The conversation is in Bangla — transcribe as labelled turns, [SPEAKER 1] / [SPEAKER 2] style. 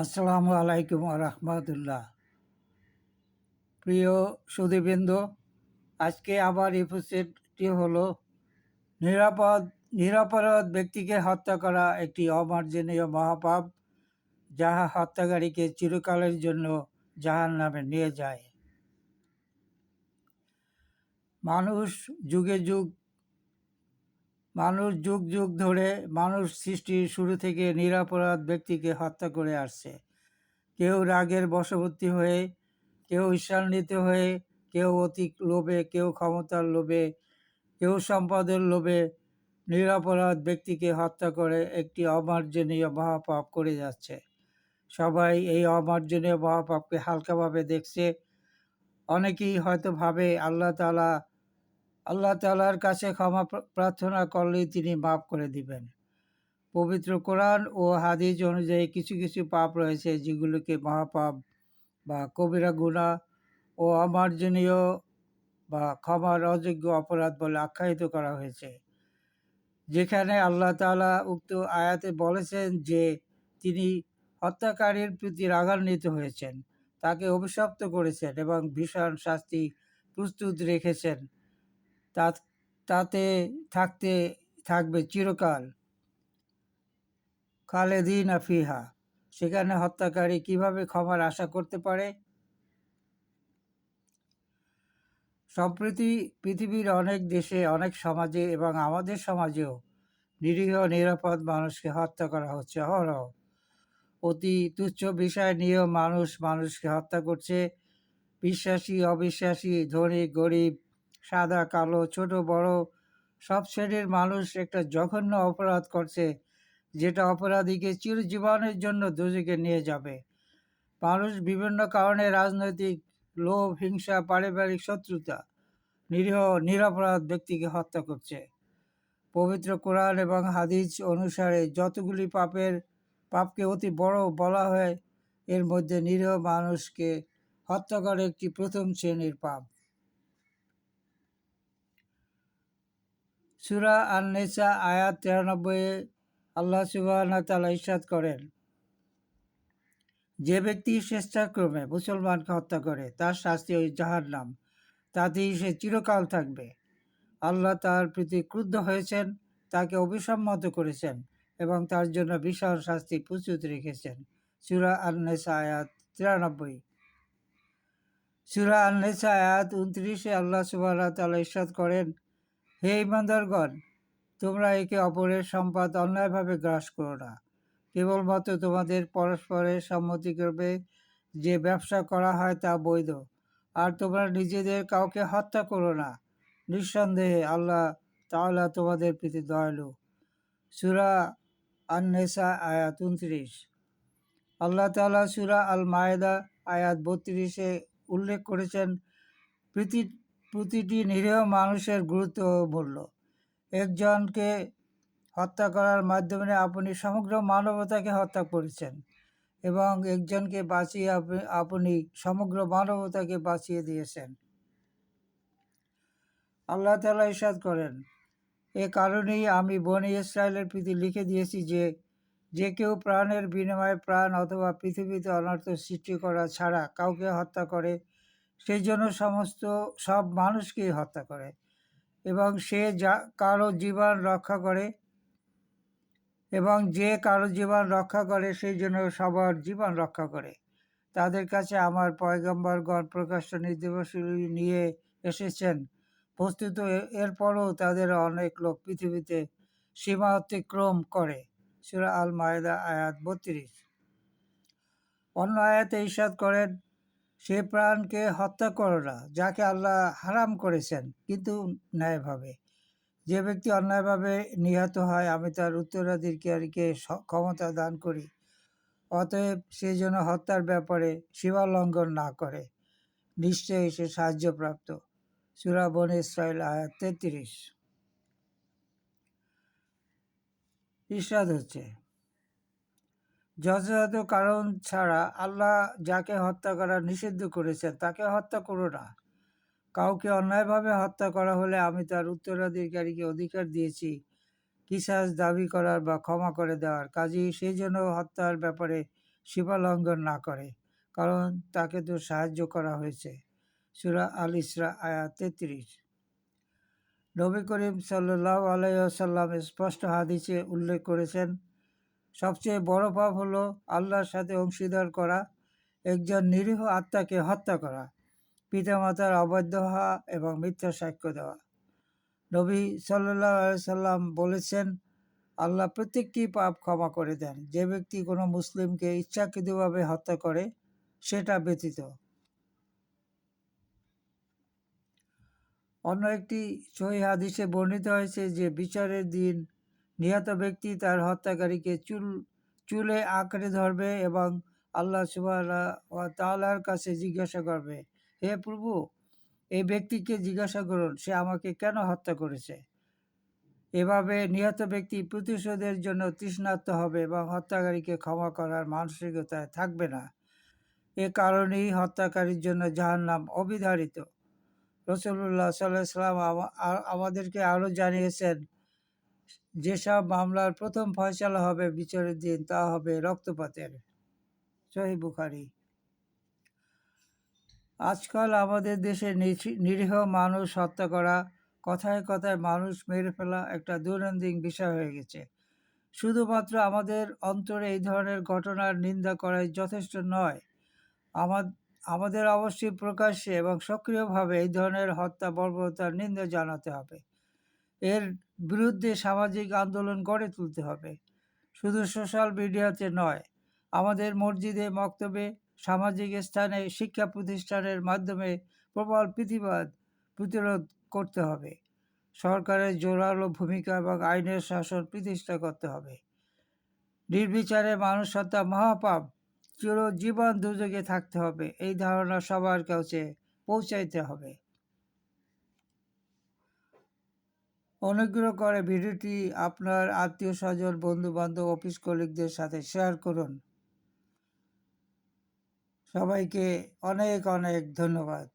[SPEAKER 1] আসসালামু আলাইকুম রহমতুল্লাহ। প্রিয় সুদীবৃন্দ আজকে আবার এপিসোডটি হলো নিরাপদ, নিরাপরাধ ব্যক্তিকে হত্যা করা একটি অমার্জনীয় মহাপাপ যাহা হত্যাকারীকে চিরকালের জন্য জাহান নামে নিয়ে যায়। মানুষ যুগে যুগ মানুষ যুগ যুগ ধরে মানুষ সৃষ্টির শুরু থেকে নিরাপরাধ ব্যক্তিকে হত্যা করে আসছে। কেউ রাগের বশবর্তী হয়ে, কেউ ঈর্ষান্বিত হয়ে, কেউ অতি লোভে, কেউ ক্ষমতার লোভে, কেউ সম্পদের লোভে নিরাপরাধ ব্যক্তিকে হত্যা করে একটি অমার্জনীয় মহাপাপ করে যাচ্ছে। সবাই এই অমার্জনীয় মহাপাপকে হালকাভাবে দেখছে। অনেকেই হয়তো ভাবে আল্লাহ তালা আল্লাহ তালার কাছে ক্ষমা প্রার্থনা করলেই তিনি মাফ করে দিবেন। পবিত্র কোরআন ও হাদিজ অনুযায়ী কিছু কিছু পাপ রয়েছে যেগুলোকে মহাপাপ বা কবিরা গুণা ও অমার্জনীয় বা ক্ষমার অযোগ্য অপরাধ বলে আখ্যায়িত করা হয়েছে। যেখানে আল্লাহ তালা উক্ত আয়াতে বলেছেন যে তিনি হত্যাকারীর প্রতি রাগান্বিত হয়েছেন, তাকে অভিশপ্ত করেছেন এবং ভীষণ শাস্তি প্রস্তুত রেখেছেন। তা তাতে থাকতে থাকবে চিরকাল। খালেদিন আফিহা সেখানে হত্যাকারী কীভাবে ক্ষমার আশা করতে পারে? সম্প্রতি পৃথিবীর অনেক দেশে, অনেক সমাজে এবং আমাদের সমাজেও নিরীহ, নিরাপদ মানুষকে হত্যা করা হচ্ছে। অহরহ। অতি তুচ্ছ বিষয় নিয়েও মানুষ মানুষকে হত্যা করছে। বিশ্বাসী, অবিশ্বাসী, ধনী, গরিব সাদা, কালো, ছোট, বড়, সব শ্রেণির মানুষ একটা জঘন্য অপরাধ করছে, যেটা অপরাধীকে চিরজীবনের জন্য দুজকে নিয়ে যাবে। মানুষ বিভিন্ন কারণে রাজনৈতিক লোভ, হিংসা, পারিবারিক শত্রুতা, নিরীহ, নিরপরাধ ব্যক্তিকে হত্যা করছে। পবিত্র কোরআন এবং হাদিস অনুসারে যতগুলি পাপের পাপকে অতি বড় বলা হয়, এর মধ্যে নিরীহ মানুষকে হত্যা করে একটি প্রথম শ্রেণির পাপ। সুরা আন নেসা আয়াত তিরানব্বই, আল্লাহ সুবাহ ইসাদ করেন। যে ব্যক্তি স্বেচ্ছাক্রমে মুসলমানকে হত্যা করে, তার শাস্তি ওই জাহার নাম তাতেই সে চিরকাল থাকবে। আল্লাহ তার প্রতি ক্রুদ্ধ হয়েছেন, তাকে অভিসম্মত করেছেন এবং তার জন্য বিশাল শাস্তি প্রস্তুত রেখেছেন। সুরা আন্নেসা, আয়াত তিরানব্বই। সুরা আন্নেসা, আয়াত উনত্রিশে আল্লাহ সুবাহ তালা ইসাদ করেন হে ইমানদারগণ, তোমরা একে অপরের সম্পদ অন্যায়ভাবে গ্রাস করো না। কেবলমাত্র তোমাদের পরস্পরের সম্মতি করবে যে ব্যবসা করা হয় তা বৈধ, আর তোমরা নিজেদের কাউকে হত্যা করো না। নিঃসন্দেহে আল্লাহ তাআলা তোমাদের প্রীতি দয়ালু। সুরা আন্নেসা আয়াত উনত্রিশ। আল্লাহ তালা সুরা আল মায়েদা আয়াত বত্রিশে উল্লেখ করেছেন, প্রীতি প্রতিটি নিরীহ মানুষের গুরুত্ব ও মূল্য একজনকে হত্যা করার মাধ্যমে আপনি সমগ্র মানবতাকে হত্যা করেছেন এবং একজনকে বাঁচিয়ে আপনি সমগ্র মানবতাকে বাঁচিয়ে দিয়েছেন। আল্লাহ তালা ইসাদ করেন, এ কারণেই আমি বনি ইসরায়েলের প্রতি লিখে দিয়েছি যে যে কেউ প্রাণের বিনিময়ে প্রাণ অথবা পৃথিবীতে অনর্থ সৃষ্টি করা ছাড়া কাউকে হত্যা করে সেই জন্য সমস্ত সব মানুষকেই হত্যা করে এবং সে যা কারও জীবন রক্ষা করে এবং যে কারও জীবন রক্ষা করে সেই জন্য সবার জীবন রক্ষা করে। তাদের কাছে আমার পয়গম্বরগণ প্রকাশ্য নির্দেশাবলী নিয়ে এসেছেন। বস্তুত এরপরও তাদের অনেক লোক পৃথিবীতে সীমা অতিক্রম করে। সুরা আল মায়েদা আয়াত বত্রিশ। অন্য আয়াতে ইসাদ করেন সে প্রাণকে হত্যা করো না, যাকে আল্লাহ হারাম করেছেন, কিন্তু ন্যায়ভাবে। যে ব্যক্তি অন্যায়ভাবে নিহত হয়, আমি তার উত্তরাধিকারীকে ক্ষমতা দান করি। অতএব সে যেন হত্যার ব্যাপারে সীমা লঙ্ঘন না করে। নিশ্চয়ই সে সাহায্যপ্রাপ্ত। সুরাবন ইসরায়েল আয়াত তেত্রিশ। ইস্বাদ হচ্ছে যথাযথ কারণ ছাড়া আল্লাহ যাকে হত্যা করা নিষিদ্ধ করেছেন, তাকে হত্যা করো না। কাউকে অন্যায়ভাবে হত্যা করা হলে আমি তার উত্তরাধিকারীকে অধিকার দিয়েছি, কিসাস দাবি করার বা ক্ষমা করে দেওয়ার। কাজেই সেই জন্য হত্যার ব্যাপারে সীমালঙ্ঘন না করে, কারণ তাকে তো সাহায্য করা হয়েছে। সুরা আল ইসরা আয়া তেত্রিশ। নবী করিম সাল্লাহ আলাইসাল্লাম স্পষ্ট হাদিসে উল্লেখ করেছেন সবচেয়ে বড় পাপ হলো আল্লাহর সাথে অংশীদার করা, একজন নিরীহ আত্মাকে হত্যা করা, পিতামাতার অবাধ্য হওয়া এবং মিথ্যা সাক্ষ্য দেওয়া। নবী সাল্লাহ সাল্লাম বলেছেন, আল্লাহ প্রত্যেকটি পাপ ক্ষমা করে দেন। যে ব্যক্তি কোনো মুসলিমকে ইচ্ছাকৃতভাবে হত্যা করে, সেটা ব্যতীত। অন্য একটি সহি হাদিসে বর্ণিত হয়েছে যে বিচারের দিন নিহত ব্যক্তি তার হত্যাকারীকে চুল, চুলে আঁকড়ে ধরবে এবং আল্লাহ সুবাহ তাল্লার কাছে জিজ্ঞাসা করবে, হে প্রভু, এই ব্যক্তিকে জিজ্ঞাসা করুন, সে আমাকে কেন হত্যা করেছে? এভাবে নিহত ব্যক্তি প্রতিশোধের জন্য তৃষ্ণার্ত হবে এবং হত্যাকারীকে ক্ষমা করার মানসিকতায় থাকবে না। এ কারণেই হত্যাকারীর জন্য যাহার জাহান্নাম অবিধারিত। রসুল্লাহ সাল্লাহ সাল্লাম আমাদেরকে আরও জানিয়েছেন যেসব মামলার প্রথম ফয়সালা হবে বিচারের দিন, তা হবে রক্তপাতের। সহি বুখারি। আজকাল আমাদের দেশে নিরীহ মানুষ হত্যা করা, কথায় কথায় মানুষ মেরে ফেলা একটা দৈনন্দিন বিষয় হয়ে গেছে। শুধুমাত্র আমাদের অন্তরে এই ধরনের ঘটনার নিন্দা করাই যথেষ্ট নয়। আমাদের অবশ্যই প্রকাশ্যে এবং সক্রিয়ভাবে এই ধরনের হত্যা বর্বরতার নিন্দা জানাতে হবে। এর বিরুদ্ধে সামাজিক আন্দোলন গড়ে তুলতে হবে। শুধু সোশ্যাল মিডিয়াতে নয়, আমাদের মসজিদে মক্তবে, সামাজিক স্থানে, শিক্ষা প্রতিষ্ঠানের মাধ্যমে প্রবল প্রতিবাদ প্রতিরোধ করতে হবে। সরকারের জোরালো ভূমিকা এবং আইনের শাসন প্রতিষ্ঠা করতে হবে। নির্বিচারে মানুষ হত্যা মহাপাপ চিরজীবন দুযোগে থাকতে হবে। এই ধারণা সবার কাছে পৌঁছাইতে হবে। অনুগ্রহ করে ভিডিওটি আপনার আত্মীয় স্বজন, বন্ধুবান্ধব, অফিস কলিগদের সাথে শেয়ার করুন। সবাইকে অনেক অনেক ধন্যবাদ।